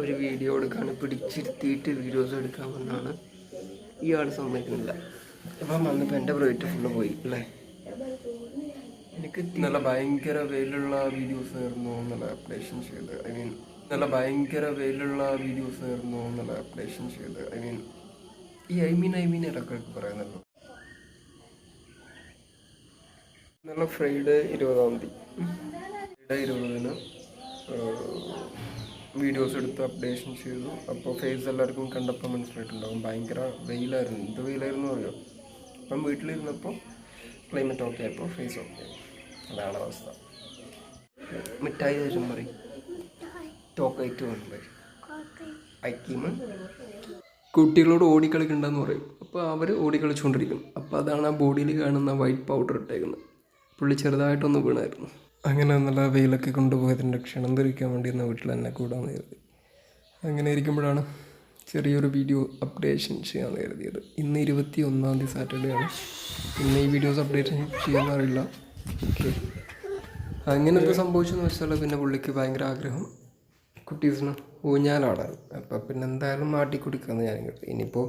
ഒരു വീഡിയോ എടുക്കാൻ പിടിച്ചിരുത്തിയിട്ട് വീഡിയോസ് എടുക്കാമെന്നാണ് ഇയാൾ സമ്മതിക്കുന്നില്ല. അപ്പം വന്നപ്പോൾ എന്റെ പ്രൊജക്റ്റ് ഫുള്ള് പോയി അല്ലേ? എനിക്ക് നല്ല ഭയങ്കര വെയിലുള്ള വീഡിയോസ് ആയിരുന്നു എന്നുള്ള അപ്ലേഷൻ ചെയ്ത് ഐ മീൻ നല്ല ഭയങ്കര വെയിലുള്ള വീഡിയോസ് ആയിരുന്നു എന്നുള്ള അപ്ലേഷൻ ചെയ്ത് ഐ മീൻ ഈ ഐ മീൻ ഐ മീൻ ഇടയ്ക്കൊക്കെ പറയുന്നല്ലോ നല്ല ഫ്രൈഡേ ഇരുപതാം തീയതി. ഫ്രൈഡേ ഇരുപതിന് വീഡിയോസ് എടുത്ത് അപ്ഡേഷൻ ചെയ്തു. അപ്പോൾ ഫേസ് എല്ലാവർക്കും കണ്ടപ്പോൾ മനസ്സിലായിട്ടുണ്ടാകും ഭയങ്കര വെയിലായിരുന്നു. എന്ത് വെയിലായിരുന്നു അറിയോ? അപ്പം വീട്ടിലിരുന്നപ്പോൾ ക്ലൈമറ്റ് ഓക്കെ ആയപ്പോൾ ഫേസ് ഓക്കെ അതാണ് അവസ്ഥ. മിഠായി തരും പറയും. ചോക്ലേറ്റ് കൊണ്ട് ഐക്കീമ് കുട്ടികളോട് ഓടിക്കളിക്കണ്ടെന്ന് പറയും. അപ്പോൾ അവർ ഓടിക്കളിച്ചുകൊണ്ടിരിക്കും അപ്പോൾ അതാണ് ആ ബോഡിയിൽ കാണുന്ന വൈറ്റ് പൗഡർ ഇട്ടേക്കുന്നത് പുള്ളി ചെറുതായിട്ടൊന്ന് വീണായിരുന്നു. അങ്ങനെ നല്ല വെയിലൊക്കെ കൊണ്ടുപോയതിന്റെ ക്ഷണം ധരിക്കാൻ വേണ്ടി എന്ന വീട്ടിൽ തന്നെ കൂടാന്ന് കരുതി. അങ്ങനെ ഇരിക്കുമ്പോഴാണ് ചെറിയൊരു വീഡിയോ അപ്ഡേഷൻ ചെയ്യാൻ കരുതിയത്. ഇന്ന് ഇരുപത്തി ഒന്നാം തീയതി സാറ്റർഡേ ആണ്. ഇന്ന് ഈ വീഡിയോസ് അപ്ഡേഷൻ ചെയ്യാറില്ല ഓക്കെ അങ്ങനെ എന്ത് സംഭവിച്ചെന്ന് വെച്ചാൽ പിന്നെ പുള്ളിക്ക് ഭയങ്കര ആഗ്രഹം. കുട്ടീസിന് ഊഞ്ഞാലാടാൻ അപ്പോൾ പിന്നെ എന്തായാലും മാട്ടി കുടിക്കാമെന്ന് ഞാൻ കരുതി. ഇനിയിപ്പോൾ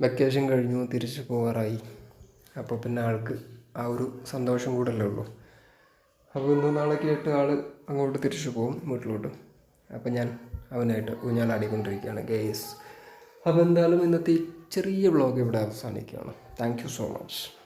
വെക്കേഷൻ കഴിഞ്ഞു തിരിച്ചു പോകാറായി. അപ്പോൾ പിന്നെ ആൾക്ക് ആ ഒരു സന്തോഷം കൂടല്ലേ ഉള്ളൂ. അപ്പോൾ ഇന്ന് നാളേക്ക് ആയിട്ട് ആൾ അങ്ങോട്ട് തിരിച്ചു പോകും വീട്ടിലോട്ട്. അപ്പം ഞാൻ അവനായിട്ട് ഊഞ്ഞാലാടിക്കൊണ്ടിരിക്കുകയാണ് ഗേസ് അപ്പോൾ എന്തായാലും ഇന്നത്തെ ഈ ചെറിയ വ്ളോഗ് ഇവിടെ അവസാനിക്കുകയാണ്. Thank you so much